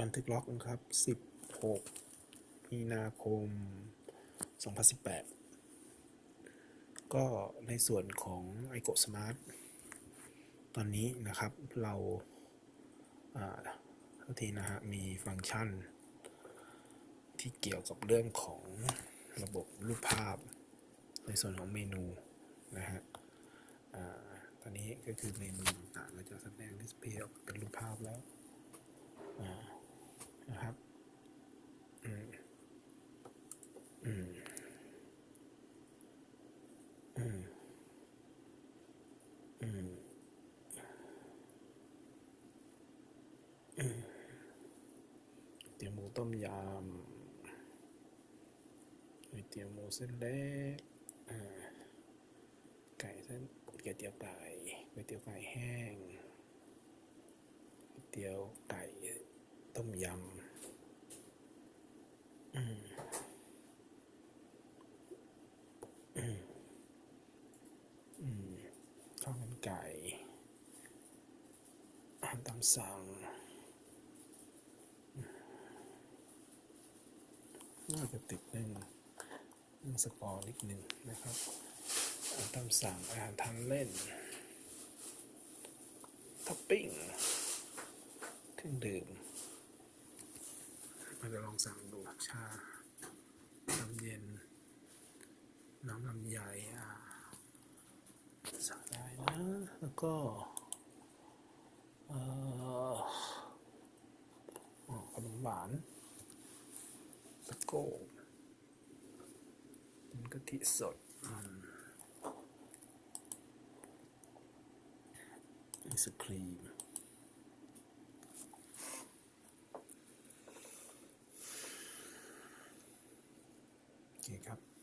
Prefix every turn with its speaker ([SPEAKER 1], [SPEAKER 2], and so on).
[SPEAKER 1] บันทึกล็อกนะครับ 16 มีนาคม 2018 ก็ในส่วนของ i อ o Smart ตอนนี้นะครับเราท่าทีนะฮะมีฟังก์ชัน ที่เกี่ยวกับเรื่องของระบบรูปภาพ ในส่วนของเมนูนะฮะตอนนี้ก็คือเมนูต่างๆเราจะแสดงดิสเพย์ออกเป็นรูปภาพแล้วอ่านะครับ อืม อืม อืม อืม อืม เตี๋ยวหมูต้มยำเตี๋ยวหมูเส้นเล็กไก่เส้นก๋วยเตี๋ยวไก่ก๋วยเตี๋ยวไก่แห้งก๋วยเตี๋ยวไก่ต้มยำอืม อืม อืม ข้าวมันไก่อาหารตามสั่งน่าจะติดหนึ่งเรื่องสกอร์นิดหนึ่งนะครับอาหารตามสั่งอาหารทานเล่นท็อปปิ้งเครื่องดื่มเราจะลองสั่งดูชาน้ำเย็น น้ำลำไยอ่า แล้วก็ขนมหวานตะโก้เป็นกะทิสดไอศครีมโอเคครับ